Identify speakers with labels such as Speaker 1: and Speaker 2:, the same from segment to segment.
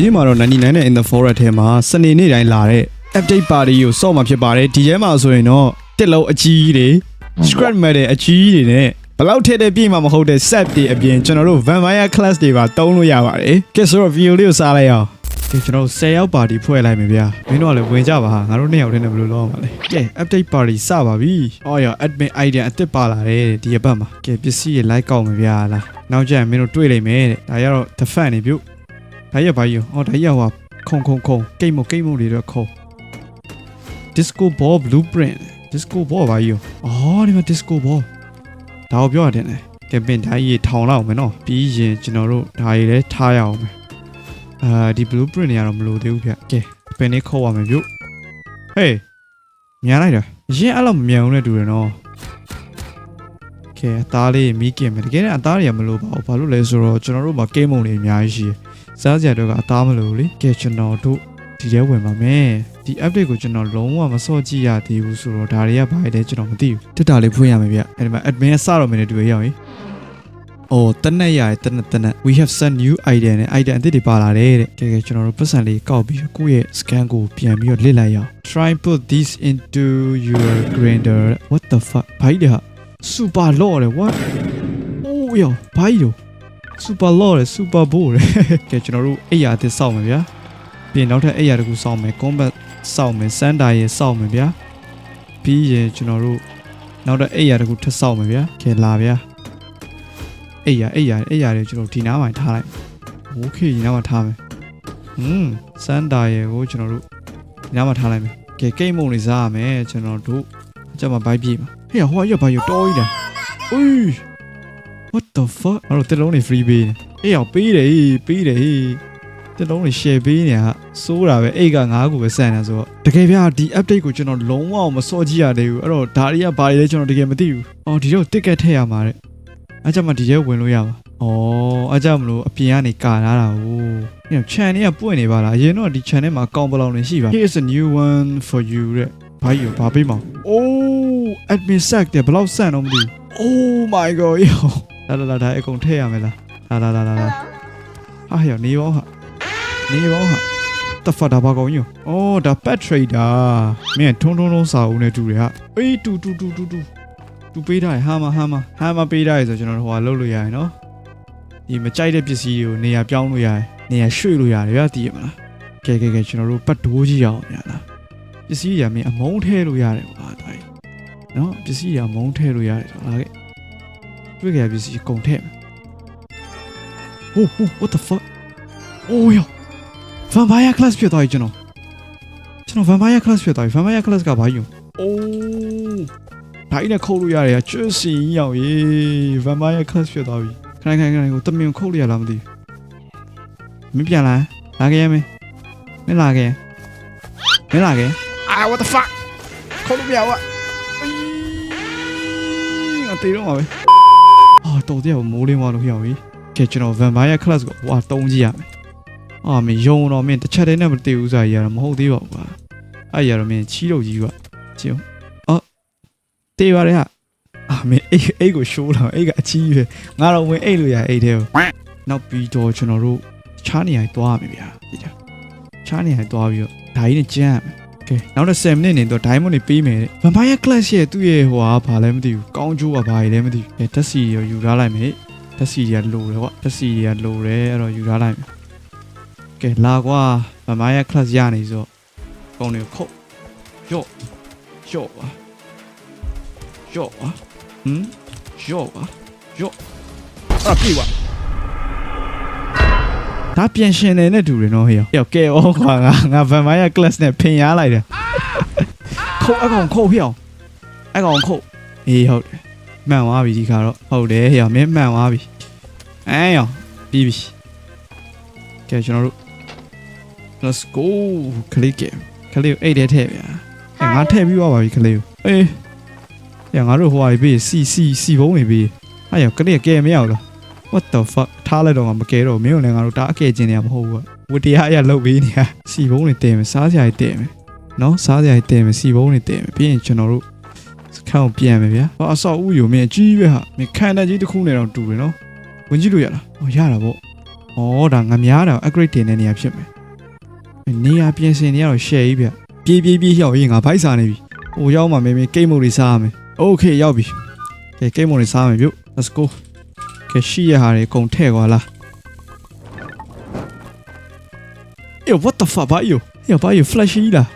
Speaker 1: ဒီနေ့မှာတော့99နဲ့ in the forest ထဲမှာစနေနေ့တိုင်းလာတဲ့ update party ကိုစော့မှာဖြစ်ပါတယ်ဒီထဲမှာဆိုရင်တော့တစ်လုံးအကြီးတွေ scratch metal အကြီးတွေနဲ့ဘလောက်ထက်တဲ့ပြည့်မှာမဟုတ်တဲ့ set တွေအပြင်ကျွန်တော်တို့ vampire class တွေပါတုံးလို့ရပါတယ်ကဲဆိုတော့ video လေးကိုစားလိုက်အောင်ကဲကျွန်တော်တို့10ယောက်ပါတီဖွဲ့လိုက်မယ်ဗျာမင်းတို့ကလည်းဝင်ကြပါဟာငါတို့နှစ်ယောက်တည်းနဲ့ဘယ်လိုလုပ်အောင်မလဲကဲ update party စပါပြီအော်ရ admin idea အစ်စ်ပါလာတယ်ဒီအပတ်မှာကဲပစ္စည်းတွေ like ကောက်မယ်ဗျာလားနောက်ကျရင်မင်းတို့တွေ့လိမ့်မယ်တဲ့ဒါရတော့ the fan နေပြုတ် ဒါရပါယူဟောဒါရဟိုခုံခုံခုံကိတ်မကိတ်မတွေတော့ခုံ disco ball blueprint disco ball ပါယူအော်ဒီမှာ disco ball ဒါကိုပြောရတယ်လေကဲပင်ဓာတ်ကြီးထောင်လောက်မယ်နော်ပြီးရင်ကျွန်တော်တို့ဓာတ်ကြီးလည်းထားရအောင်မယ်အာဒီ blueprint တွေကတော့မလိုသေးဘူးဗျကဲပင်လေးခုတ်ရမယ်ပြုတ်ဟေးမြန်လိုက်တာအရင်အဲ့လိုမမြန်ဘူးနဲ့တူတယ်နော်ကဲအသားလေးမီးကင်မယ်တကယ်နဲ့အသားတွေကမလိုပါဘူးဘာလို့လဲဆိုတော့ကျွန်တော်တို့မှာ game mode တွေအများကြီးရှိတယ် စားစရာတော့ကအသားမလို့လေကဲကျွန်တော်တို့ဒီထဲဝင်ပါမယ်ဒီ update ကိုကျွန်တော်လုံးဝမစော့ကြည့်ရသေးဘူးဆိုတော့ဒါတွေကဘာလဲကျွန်တော်မသိဘူးတက်တာလေးဖွင့်ရမယ်ဗျအဲ့ဒီမှာ admin စတော့မယ်နဲ့တူရအောင်အော်တနက်ရတယ်တနက်တနက် we have some new idea နဲ့ idea အသစ်တွေပါလာတယ်တဲ့ကဲကဲကျွန်တော်တို့ပတ်စံလေးကောက်ပြီးကိုယ့်ရဲ့ scan ကိုပြန်ပြီးတော့လစ်လိုက်ရအောင် try put this into your grinder what the fuck ဘာကြီးလဲဟာ super law လေ what အိုးယောဘာကြီးတော့ super law လေ super bowl လေကဲကျွန်တော်တို့အိယာအသစ်စောက်မယ်ဗျာပြီးရင်နောက်ထပ်အိယာတစ်ခုစောက်မယ် combat စောက်မယ်စန်တာရဲ့စောက်မယ်ဗျာပြီးရင်ကျွန်တော်တို့နောက်ထပ်အိယာတစ်ခုထပ်စောက်မယ်ဗျာကဲလာဗျာအိယာအိယာအိယာတွေကျွန်တော်ဒီနားမှာထားလိုက်โอเคဒီနားမှာထားမယ်ဟွန်းစန်တာရဲ့ကိုကျွန်တော်တို့ဒီနားမှာထားလိုက်မယ်ကဲကိတ်မုံလေးစားရမယ်ကျွန်တော်တို့အကြမှာဘိုက်ပြေးမှာဟေ့ဟိုကရဘာရတော်ကြီးလားဦး what the fuck အဲ့တော့တက်လုံးတွေ free ပေးနေအေးအောင်ပေးတယ်ပေးတယ်တက်လုံးတွေ share ပေးနေဟာစိုးတာပဲအိတ်ကငါးခုပဲစမ်းနေဆိုတော့တကယ်ဗျာဒီ update ကိုကျွန်တော်လုံးဝမစော့ကြည့်ရသေးဘူးအဲ့တော့ဒါတွေကဘာတွေလဲကျွန်တော်တကယ်မသိဘူးအော်ဒီတော့ ticket ထည့်ရမှာတဲ့အဲ့ကြမှာဒီထဲဝင်လို့ရပါအော်အဲ့ကြမလို့အပြင်ကနေကာလာတာဟိုည channel ကပွင့်နေပါလားအရင်တော့ဒီ channel မှာကောင်းပလောင်နေရှိပါ Here is a new one for you တဲ့ဘာကြီးဘာပေးမအောင် Oh admin sack တဲ့ဘယ်လောက်ဆန့်တော့မသိဘူး Oh my god ယော လာလာလာဒါအကုန်ထည့်ရမယ်လားလာလာလာလာလာဟာဟဲ့နေပေါင်းဟာနေပေါင်းဟာတဖတ်တာဘာကောင်ကြီးအော်ဒါ pet trader မင်းထုံထုံထုံစာအုပ်နဲ့တူတယ်ဟာအေးတူတူတူတူတူတူပေးထားရဟာမဟာမဟာမပေးထားရဆိုကျွန်တော်တို့ဟိုကလုတ်လို့ရတယ်နော်ဒီမကြိုက်တဲ့ပစ္စည်းတွေကိုနေရာပြောင်းလို့ရတယ်နေရာရွှေ့လို့ရတယ်ဗျာတည်ရမလားကဲကဲကဲကျွန်တော်တို့ပတ်တိုးကြီးရအောင်ညာလားပစ္စည်းတွေမင်းအမုန်းထဲလို့ရတယ်ကွာဒါကြီးနော်ပစ္စည်းတွေအမုန်းထဲလို့ရတယ်ဆိုလာခဲ့ တွေ့ကြရပစ္စည်းကုန်ထည့်မယ်။ Oh oh what the fuck Oh yo Vampire class ဖြစ်သွားပြီကျွန်တော်ကျွန်တော် Vampire class ဖြစ်သွားပြီ Vampire class ကဘာကြီး Oh ဒါကြီးနဲ့ခုတ်လို့ရတယ်ကျွတ်စီရောက်ရေး Vampire class ဖြစ်သွားပြီခိုင်ခိုင်ခိုင်ကိုတမင်ခုတ်လို့ရလားမသိဘူးမင်းပြန်လာလာခဲ့ရမင်းမင်းလာခဲ့မင်းလာခဲ့ Ah what the fuck ခုတ်လို့မရဘူးအေးငါတေးတော့မှာပဲအာ တော်တဲ့မိုးလင်းသွားလို့ရောက်ပြီကဲကျွန်တော် vampire class ကိုဟွာတုံးကြည့်ရမယ်အာမင်းယုံတော့မင်းတစ်ချက်တည်းနဲ့မတည်ဘူးစားရရတော့မဟုတ်သေးပါဘူးကွာအဲ့ရတော့မင်းချီးလို့ကြီးကွာကျုံအော်တေးပါလေဟာအာမင်းအိတ်အိတ်ကိုရှိုးလာအိတ်ကအချီးပဲငါတော့ဝင်အိတ်လို့ရအိတ်သေးကိုနောက်ပြီးတော့ကျွန်တော်တို့ချားနေရိုင်သွားရမယ်ဗျာဒီတာချားနေရိုင်သွားပြီးတော့ဓာကြီးနဲ့ကျန်းရမယ် ကဲနောက်တော့7မိနစ်နေတော့ diamond တွေပေးမယ်တဲ့ vampire class ရဲ့သူ့ရဲ့ဟိုဟာဘာလဲမသိဘူးကောင်းကျိုးကဘာကြီးလဲမသိဘူးကဲတက်စီရောယူထားလိုက်မယ်တက်စီတွေကလိုတယ်ကွာတက်စီတွေကလိုတယ်အဲ့တော့ယူထားလိုက်မယ်ကဲလာကွာ vampire class ရနေဆိုကောင်းနေခုတ်ယော့ယော့ပါယော့ပါဟမ်ယော့ပါယော့အဲ့ပြေကွာ ဒါပြန်ရှင်နေနဲ့တူတယ်နော်ဟေ့ရောကဲဩကွာငါငါ vampire class နဲ့ဖင်ရလိုက်တယ်ခုတ်အကောင်ခုတ်ဖျောင်းအကောင်ခုတ်အေးဟုတ်တယ်မှန်သွားပြီဒီခါတော့ဟုတ်တယ်ဟေ့မင်းမှန်သွားပြီအဲရောပြီးပြီကဲကျွန်တော်တို့ let's go ခလစ်ကခလစ်ကိုအိတ်ထဲထည့်ဗျာအဲငါထည့်ပြီးသွားပါပြီခလစ်ကိုအေးရငါတို့ဟိုဟာပြီးစီစီစီဘုံနေပြီးအဲ့ရောကလစ်ကဲမရောက်လား what the fuck ထားလိုက်တော့ငါမကဲတော့မင်းတို့လည်းငါတို့တားအကဲကျင်နေရမဟုတ်ဘူးဝတ္တရားအရလုပ်ပြီးနေရစီဘုံနေတင်မယ်စားစရာတွေတင်မယ်နော်စားစရာတွေတင်မယ်စီဘုံတွေတင်မယ်ပြီးရင်ကျွန်တော်တို့စခန်းကိုပြန်မယ်ဗျာဟောအဆောက်အဦယူမင်းအကြီးပဲဟာမင်းခန္ဓာကြီးတစ်ခုနဲ့တော့တူတယ်နော်ဝင်ကြည့်လို့ရလားဟောရတာပေါ့ဩဩဒါငများတာ upgrade တင်တဲ့နေရာဖြစ်မယ်နေရာပြင်ဆင်နေရတော့ share ကြီးဗျပြေးပြေးပြေးရောက်ရင်ငါဘိုက်စားနေပြီဟိုရောက်မှမေမေကိတ်မုတ်တွေစားရမယ် okay ရောက်ပြီကဲကိတ်မုတ်တွေစားမယ်ပြုတ် let's go ကဲရှိရဟာတွေအကုန်ထဲ့ကွာလား Yo what the fuck ဘာယောယောဘာယော flash ကြီးလား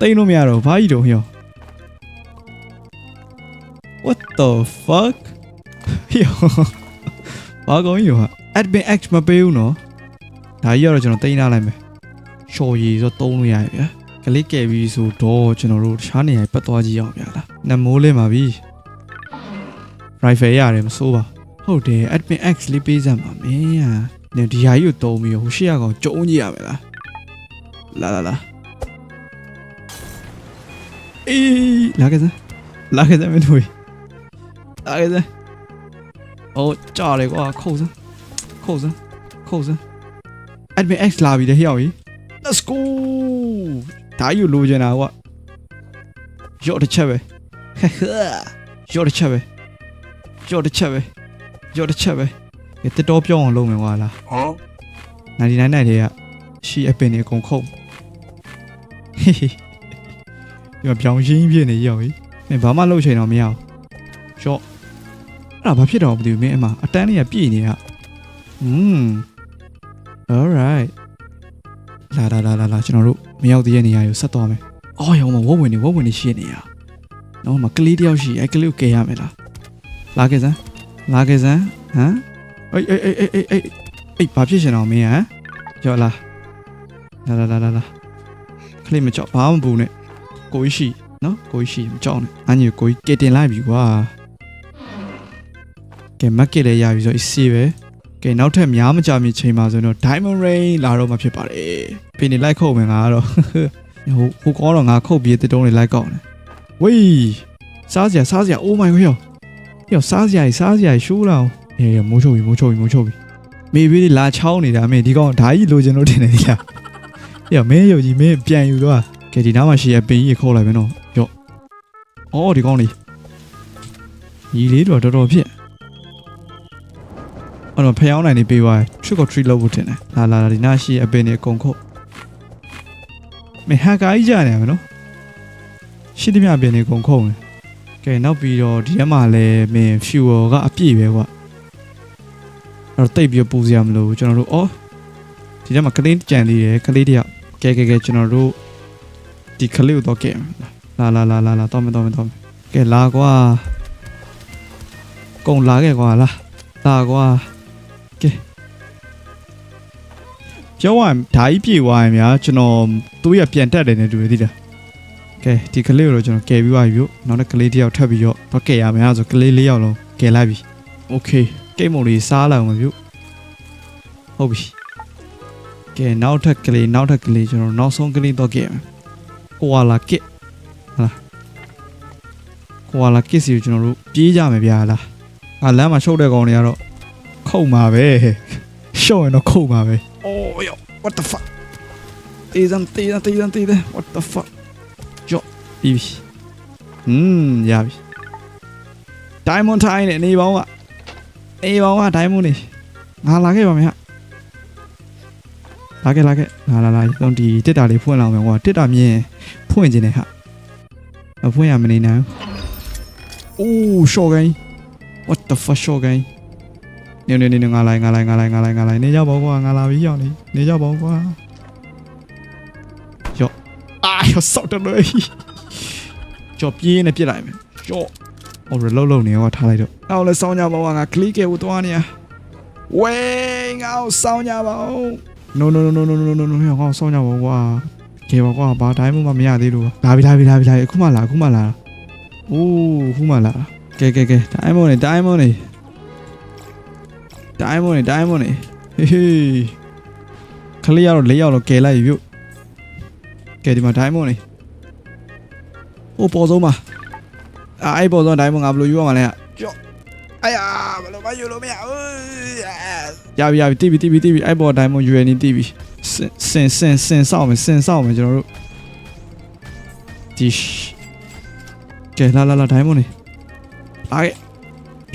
Speaker 1: တိတ်လို့မရတော့ဘာကြီးတော့ယော What the fuck ယောဘာကောင်းယောဟာ admin x မပေးဘူးနော်ဒါကြီးကတော့ကျွန်တော်တိတ်နာလိုက်မယ်ရှော်ရည်ဆိုသုံးလို့ရပြီဗျာကလစ်ကယ်ပြီးဆိုတော့ကျွန်တော်တို့တခြားနေရာပတ်သွားကြည့်အောင်ဗျာလားနမိုးလင်းပါပြီ rifle ရတယ်မစိုးပါဟုတ်တယ် admin x လေးပေးစမ်းပါမင်းอ่ะနေဒီဟာကြီးကိုတုံးပြီးဟိုရှေ့ရကောင်ကြုံကြည့်ရမယ်လားလာလာလာအေးလာခဲ့စမ်းလာခဲ့စမ်းမင်းတို့လာခဲ့စမ်းအိုးကြားလေကွာခုတ်စမ်းခုတ်စမ်းခုတ်စမ်း admin x လာပြီတဲ့ဟျောက်ကြီး let's go ဒါကြီးကိုလိုချင်တာကွာရော့တစ်ချက်ပဲဟဲ့ဟဲ့ရော့တစ်ချက်ပဲ ရော့တစ်ချက်ပဲရော့တစ်ချက်ပဲဒီတက်တော့ပြောင်းအောင်လုပ်မယ်ကွာလား
Speaker 2: Huh?
Speaker 1: 99နိုင်တွေကရှီအပင်တွေအကုန်ခုတ်ဟေးဟေးဒီမှာပြောင်းရှင်းပြနေရောက်ပြီမင်းဘာမှလုပ်ချင်တော့မရဘူးရှော့အဲ့ဒါဘာဖြစ်တော့မသိဘူးမင်းအမအတန်းလေးကပြည့်နေရอืม alright လာလာလာလာလာကျွန်တော်တို့မရောက်သေးတဲ့နေရာကိုဆက်သွားမယ်အော်ရောမဝတ်ဝင်နေဝတ်ဝင်နေရှိနေရတော့မကလေးတယောက်ရှိအဲ့ကလေးကိုကယ်ရမယ်လား လာခဲ့စမ်းလာခဲ့စမ်းဟမ်အေးအေးအေးအေးအေးအေးအေးဘာဖြစ်ရှင်တော့မင်းဟမ်ကြောက်လာလာလာလာလာလာခလေးမကြောက်ဘာမှမပူနဲ့ကိုကြီးရှိနော်ကိုကြီးရှိမကြောက်နဲ့အညီကိုကြီးကယ်တင်လိုက်ပြီကွာကဲမက်ကယ်လည်းရပြီဆိုအစ်စီပဲကဲနောက်ထပ်များမကြမီချိန်မှာဆိုတော့ Diamond Rain လာတော့မှဖြစ်ပါတယ်။ဖိနေလိုက်ခုတ်မယ်ငါကတော့ဟိုဟိုကောတော့ငါခုတ်ပြီးတစ်တုံးလေးလိုက်ကောက်တယ်။ဝေးစားစရာစားစရာ Oh my god ဟေ့ဟေ့စားစရာကြီးစားစရာကြီးရှိုးလာအောင်အေးမိုးချုပ်ပြီမိုးချုပ်ပြီမိုးချုပ်ပြီမေဘေးလေးလာချောင်းနေတာမင်းဒီကောင်ဓာကြီးလိုချင်လို့ထင်တယ်ဒီလားဟေ့မင်းရုပ်ကြီးမင်းပြန်ယူတော့ကဲဒီနားမှာရှိရပင်ကြီးခေါ်လိုက်မယ်နော်ရော့အော်ဒီကောင်လေးညီလေးတော့တော်တော်ဖြစ်အဲ့တော့ဖျောင်းနိုင်နေပေးပါ trick or treat လုပ်ဖို့တင်တယ်လာလာလာဒီနားရှိအပင်တွေအကုန်ခုတ်မင်းဟာကာကြီးကြနေရမယ်နော်ရှိသမျှအပင်တွေအကုန်ခုတ်နေ ကဲနောက်ပြီးတော့ဒီထဲမှာလည်းမင်း fuel ကအပြည့်ပဲကွာအဲ့တော့တိတ်ပြီးပူစရာမလိုဘူးကျွန်တော်တို့အော်ဒီထဲမှာကလေးကြံသေးတယ်ကလေးတယောက်ကဲကဲကဲကျွန်တော်တို့ဒီကလေးကိုတော့ကဲလာလာလာလာလာတော့မယ်တော့မယ်တော့မယ်ကဲလာကွာကုန်လာခဲ့ကွာလာလာကွာပြောရရင်ဓာကြီးပြေသွားရင်များကျွန်တော်သူ့ရပြန်တက်တယ်နေတူရသေးတယ် ကဲဒီကလေးကိုတော့ကျွန်တော်ကယ်ပြီးသွားပြီလို့နောက်တစ်ကလေးတစ်ယောက်ထပ်ပြီးတော့တော့ကယ်ရမယ်အဲ့ဒါဆိုကလေးလေးယောက်လုံးကယ်လိုက်ပြီโอเคကိတ်မုံလေးစားလိုက်အောင်ပြုဟုတ်ပြီကဲနောက်ထပ်ကလေးနောက်ထပ်ကလေးကျွန်တော်နောက်ဆုံးကလေးတော့ကယ်မယ်ကိုဝါလာကစ်ဟာလားကိုဝါလာကစ်စီကိုကျွန်တော်တို့ပြေးကြမယ်ဗျာလားအာလမ်းမှာရှုပ်တဲ့ကောင်တွေကတော့ခုတ်မှာပဲရှုပ်ရင်တော့ခုတ်မှာပဲ Oh, yo, what the fuck? တေးစမ်းတေးစမ်းတေးစမ်းတေးစမ်း what the fuck? ကြော့ပြီးပြီ။อืมရပြီ။ Diamond ထိုင်းနဲ့နေပေါင်းကနေပေါင်းက Diamond နေငါလာခဲ့ပါမယ်ဟာ။လာခဲ့လာခဲ့လာလာလာတော့ဒီတစ်တာလေးဖွင့်လာအောင်ကွာတစ်တာမြင်ဖွင့်ခြင်းနဲ့ဟာ။အဖွင့်ရမနေနိုင်ဘူး။ Oh, shotgun. What the fuck shotgun? နေနေနေငါလိုက်ငါလိုက်ငါလိုက်ငါလိုက်ငါလိုက်နေကြပါကွာငါလာပြီးရောက်နေနေကြပါကွာရော့အာရော့ဆောက်တယ်လို့ ကြော်ပြေးနေပြစ်လိုက်မယ်ရော့ဟိုရလုံးလုံးနေကွာထားလိုက်တော့အော်လဲစောင်းကြပါကွာငါကလစ်ကဲကိုသွားနေရဝေးငါ့ကိုစောင်းကြပါဦး no no no no no no no no ငါ့ကိုစောင်းကြပါကွာကဲပါကွာဘာတိုင်းမှမရသေးလို့လာပြီလာပြီလာပြီလာပြီအခုမှလာအခုမှလာအိုးအခုမှလာကဲကဲကဲတိုင်းမနေတိုင်းမနေ diamond နဲ့ diamond နဲ့ဟေးဟေးခလေးရတော့၄ရောက်တော့ကယ်လိုက်ပြီပြုတ်ကဲဒီမှာ diamond နဲ့ ဟိုပေါ်ဆုံးပါအာအဲ့ပေါ်ဆုံး diamond ငါဘယ်လိုယူရမှာလဲကြော့အာယာဘယ်လိုမယူလို့မရဘူးရပြီရပြီတိပြီတိပြီတိပြီအဲ့ပေါ် diamond ယူရနေတိပြီစင်စင်စင်စောက်မယ်စင်စောက်မယ်ကျွန်တော်တို့ဒီကဲလာလာလာ diamond နဲ့လာခဲ့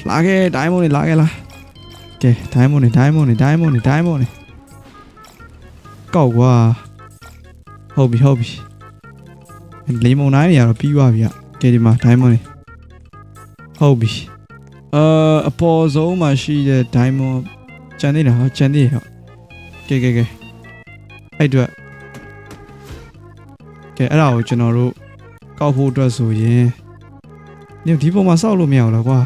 Speaker 1: လာခဲ့ diamond နဲ့လာခဲ့လားကဲကဲ diamond နေ diamond နေ diamond နေ diamond နေကောက်ကွာဟုတ်ပြီဟုတ်ပြီ လေမုန်တိုင်းတွေကတော့ပြီးသွားပြီอ่ะကဲဒီမှာ diamond နေဟုတ်ပြီအာအပေါ်ဆုံးမှာရှိတဲ့ diamond ကျန်သေးတယ်ဟောကျန်သေးတယ်ဟောကဲကဲကဲအဲ့အတွက်ကဲအဲ့ဒါကိုကျွန်တော်တို့ကောက်ဖို့အတွက်ဆိုရင်ညဒီပုံမှာစောက်လို့မရဘူးလားကွာ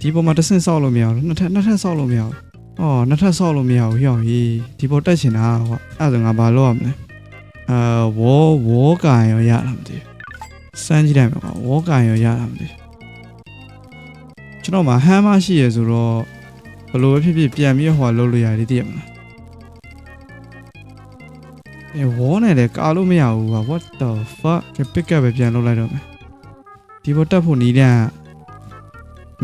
Speaker 1: ဒီပေါ်မှာတစ်ဆင့်ဆောက်လို့မရဘူးနှစ်ထပ်နှစ်ထပ်ဆောက်လို့မရဘူး။အော်နှစ်ထပ်ဆောက်လို့မရဘူးဟျောင်းကြီးဒီပေါ်တက်ချင်တာကွာအဲ့ဒါဆိုငါဘာလုပ်ရမလဲ။ အာဝေါ်ဝေါ်ကန်ရောရတာမသိဘူး။စမ်းကြည့်လိုက်မှာကွာဝေါ်ကန်ရောရတာမသိဘူး။ကျွန်တော်မှာဟမ်းမရှိရဆိုတော့ဘယ်လိုပဲဖြစ်ဖြစ်ပြန်ပြီးဟိုလုပ်လို့ရတယ်သိရမလား။အဲဝေါ်နဲ့လည်းကာလို့မရဘူးကွာ what the fuck က pick up ပဲပြန်လုပ်လိုက်တော့မယ်။ဒီပေါ်တက်ဖို့နီးတဲ့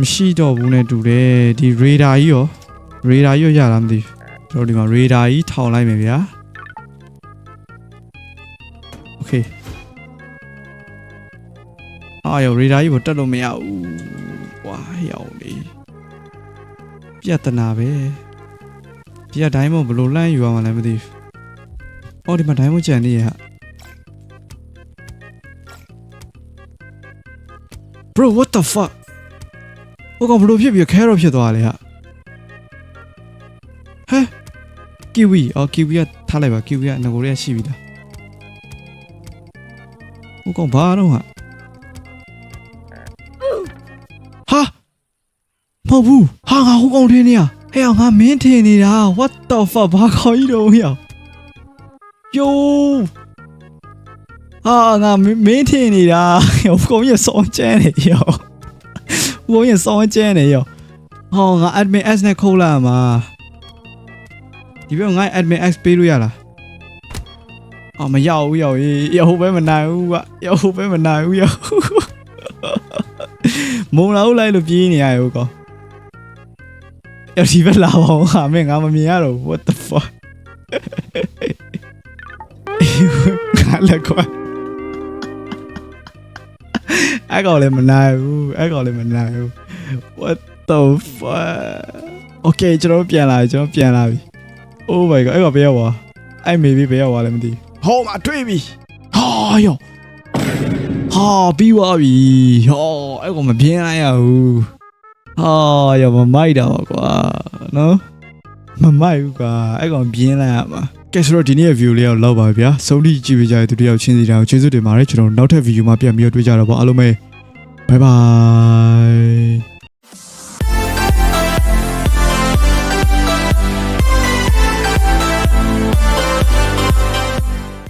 Speaker 1: မရှိတော့ဘူးနဲ့တူတယ်ဒီရေဒါကြီးရောရေဒါကြီးရောရလားမသိဘူးကျွန်တော်ဒီမှာရေဒါကြီးထောင်လိုက်မယ်ဗျာ okay အာယောရေဒါကြီးကိုတက်လို့မရဘူးဝါရောင်လေပြက်တနာပဲပြက်ဒိုင်းမွန်ဘလို့လန့်ယူရမှလည်းမသိဘူးအော်ဒီမှာဒိုင်းမွန်ကြံနေရဟာ bro what the fuck ဟိုကောင်ဘလို့ဖြစ်ပြီးခဲတော့ဖြစ်သွားလေဟာဟဲ kiwi အော် kiwi ကထားလိုက်ပါ kiwi ကငကိုလေးကရှိပြီလား ဟိုကောင်ဘာတော့ဟာဟာမဟုတ်ဘူးဟာငါဟိုကောင်ထင်းနေရဟဲ့ငါမင်းထင်းနေတာ what the fuck ဘာခေါ်ကြီးတော့ဟဲ့ယိုးဟာငါမင်းထင်းနေတာဟိုကောင်ကြီးစောင်းကျန်းနေရောဟိုကောင်ကြီးစောင်းကျန်းနေရောဟောငါ admin s နဲ့ခုတ်လာမှာဒီဘက်ငါ admin x ပေးလို့ရလား အော်မရောက်ဘူးရောက်ရေးရောက်ပဲမနိုင်ဘူးကွရောက်ပဲမနိုင်ဘူးရောက်မုံလာဦးလိုက်လို့ပြေးနေရရောကောရောက်ဒီဘက်လာပါဦးဟာမင်းငါမမြင်ရတော့ what the fuck ငါလည်းကွာအဲ့ကောင်လည်းမနိုင်ဘူးအဲ့ကောင်လည်းမနိုင်ဘူး what the fuck okay ကျွန်တော်တို့ပြန်လာပြီကျွန်တော်ပြန်လာပြီ oh my god အဲ့ကောင်ဘယ်ရောက်သွားအဲ့မေဘီဘယ်ရောက်သွားလဲမသိဘူး ဟောမှာတွေ့ပြီဟာယောဟာပြီးသွားပြီဟောအဲ့ကောင်မပြင်းလိုက်ရဘူးဟာယောမမိုက်တော့ကွာနော်မမိုက်ဘူးကွာအဲ့ကောင်ပြင်းလိုက်ရမှာကဲဆိုတော့ဒီနေ့ရဲ့ view လေးတော့လောက်ပါပြီဗျာဆုံးထိကြည့်ပေးကြတဲ့သူတယောက်ချင်းစီတောင်ကျေးဇူးတင်ပါတယ်ကျွန်တော်နောက်ထပ် video မှာပြန်ပြီးတော့တွေ့ကြတော့ပေါ့အားလုံးပဲ bye bye